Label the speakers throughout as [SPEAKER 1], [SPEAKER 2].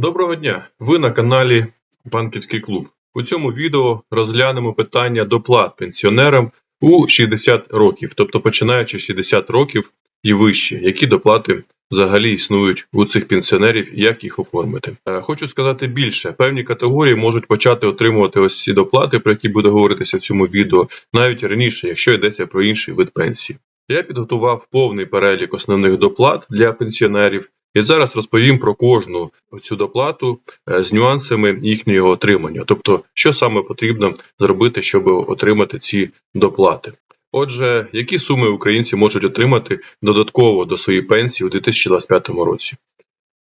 [SPEAKER 1] Доброго дня! Ви на каналі Банківський клуб. У цьому відео розглянемо питання доплат пенсіонерам у 60 років, тобто починаючи з 60 років і вище, які доплати взагалі існують у цих пенсіонерів і як їх оформити. Е, Хочу сказати більше: певні категорії можуть почати отримувати ось ці доплати, про які буде говоритися в цьому відео, навіть раніше, якщо йдеться про інший вид пенсії. Я підготував повний перелік основних доплат для пенсіонерів. І зараз розповім про кожну цю доплату е, з нюансами їхнього отримання, тобто, що саме потрібно зробити, щоб отримати ці доплати. Отже, які суми українці можуть отримати додатково до своєї пенсії у 2025 році?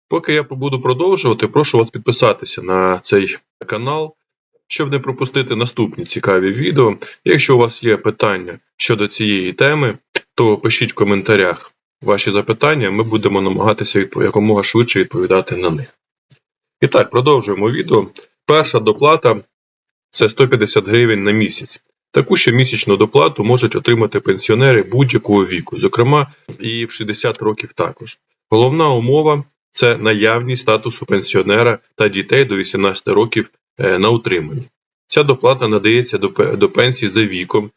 [SPEAKER 1] Поки я буду продовжувати, прошу вас підписатися на цей канал, щоб не пропустити наступні цікаві відео. Якщо у вас є питання щодо цієї теми, то пишіть в коментарях ваші запитання, ми будемо намагатися якомога швидше відповідати на них. І так, продовжуємо відео. Перша доплата це 150 гривень на місяць. Таку щомісячну доплату можуть отримати пенсіонери будь-якого віку, зокрема і в 60 років також. Головна умова це наявність статусу пенсіонера та дітей до 18 років е, на утриманні. Ця доплата надається до, пе- пенсії за віком,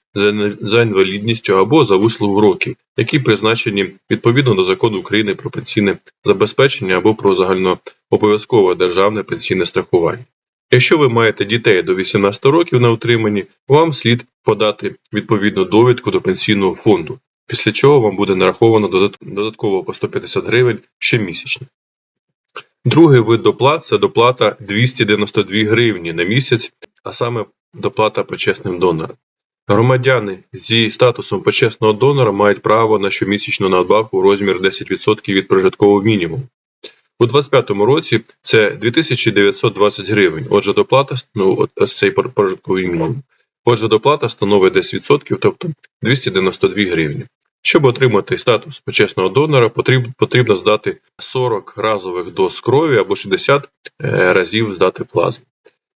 [SPEAKER 1] за, інвалідністю або за вислугу років, які призначені відповідно до закону України про пенсійне забезпечення або про загальнообов'язкове державне пенсійне страхування. Якщо ви маєте дітей до 18 років на утриманні, вам слід подати відповідну довідку до пенсійного фонду, після чого вам буде нараховано додатково по 150 гривень щомісячно. Другий вид доплат це доплата 292 гривні на місяць, а саме доплата почесним донорам. Громадяни зі статусом почесного донора мають право на щомісячну надбавку у розмір 10% від прожиткового мінімуму. У 2025 році це 2920 гривень. Отже, доплата ну, ось цей прожитковий мінімум. Отже, доплата становить 10%, тобто 292 гривні. Щоб отримати статус почесного донора, потрібно, здати 40 разових доз крові або 60 е, разів здати плазму.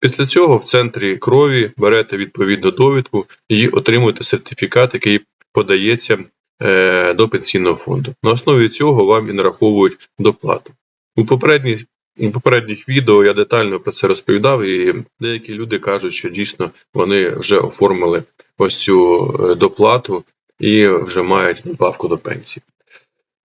[SPEAKER 1] Після цього в центрі крові берете відповідну довідку і отримуєте сертифікат, який подається е, до пенсійного фонду. На основі цього вам і нараховують доплату. У попередніх, у попередніх відео я детально про це розповідав, і деякі люди кажуть, що дійсно вони вже оформили ось цю е, доплату і вже мають надбавку до пенсії.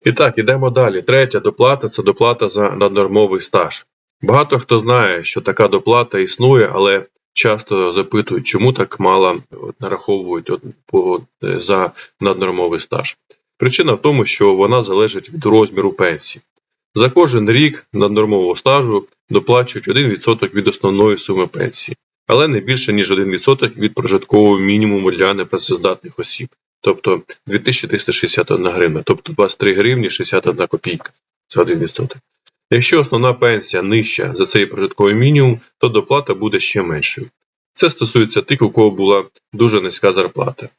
[SPEAKER 1] І так, ідемо далі. Третя доплата це доплата за наднормовий стаж. Багато хто знає, що така доплата існує, але часто запитують, чому так мало нараховують по, е, за наднормовий стаж. Причина в тому, що вона залежить від розміру пенсії. За кожен рік наднормового стажу доплачують 1% від основної суми пенсії, але не більше ніж 1% від прожиткового мінімуму для непрацездатних осіб, тобто 2361 гривна, тобто 23 гривні 61 копійка. Це 1%. Якщо основна пенсія нижча за цей прожитковий мінімум, то доплата буде ще меншою. Це стосується тих, у кого була дуже низька зарплата.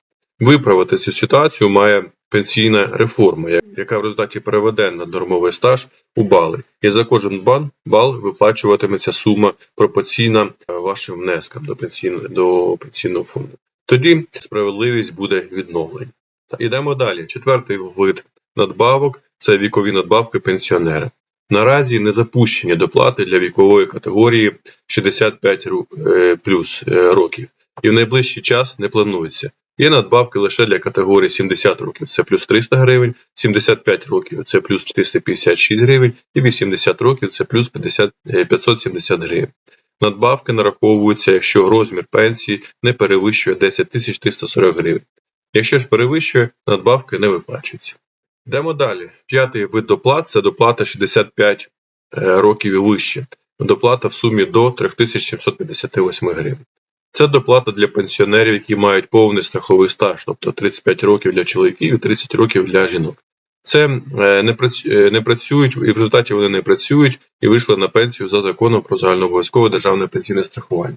[SPEAKER 1] Виправити цю ситуацію має пенсійна реформа, яка в результаті переведе на нормовий стаж у бали, і за кожен бан, бал виплачуватиметься сума пропорційна е, вашим внескам до пенсійного, до пенсійного фонду. Тоді справедливість буде відновлена. Ідемо далі. Четвертий вид надбавок це вікові надбавки пенсіонера. Наразі не запущені доплати для вікової категорії 65 е, плюс е, років, і в найближчий час не планується. Є надбавки лише для категорії 70 років це плюс 300 гривень, 75 років це плюс 456 гривень, і 80 років це плюс 50, е, 570 гривень. Надбавки нараховуються, якщо розмір пенсії не перевищує 10 тисяч 340 гривень. Якщо ж перевищує, надбавки не виплачуються. Йдемо далі. П'ятий вид доплат це доплата 65 е, років і вище. Доплата в сумі до 3758 гривень. Це доплата для пенсіонерів, які мають повний страховий стаж, тобто 35 років для чоловіків і 30 років для жінок. Це е, не, е, не працюють, і в результаті вони не працюють і вийшли на пенсію за законом про загальнообов'язкове державне пенсійне страхування.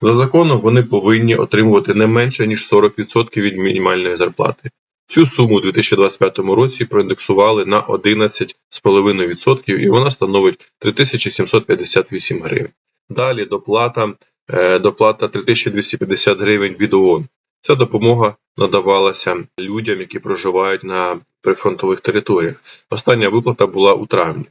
[SPEAKER 1] За законом вони повинні отримувати не менше ніж 40% від мінімальної зарплати. Цю суму у 2025 році проіндексували на 11,5% і вона становить 3758 гривень. Далі доплата, е, доплата 3250 гривень від ООН. Ця допомога надавалася людям, які проживають на прифронтових територіях. Остання виплата була у травні.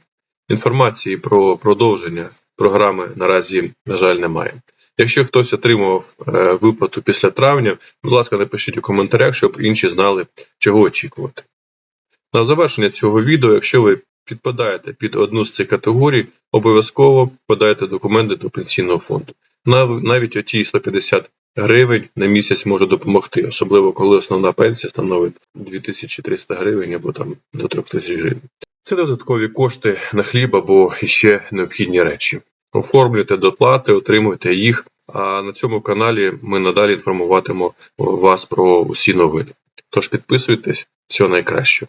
[SPEAKER 1] Інформації про продовження програми наразі, на жаль, немає. Якщо хтось отримував е, виплату після травня, будь ласка, напишіть у коментарях, щоб інші знали, чого очікувати. На завершення цього відео, якщо ви підпадаєте під одну з цих категорій, обов'язково подайте документи до пенсійного фонду. Нав- Навіть оті 150 гривень на місяць може допомогти, особливо коли основна пенсія становить 2300 гривень або там до 3000 гривень. Це додаткові кошти на хліб або іще необхідні речі. Оформлюйте доплати, отримуйте їх. А на цьому каналі ми надалі інформуватимемо вас про усі новини. Тож підписуйтесь, всього найкращого.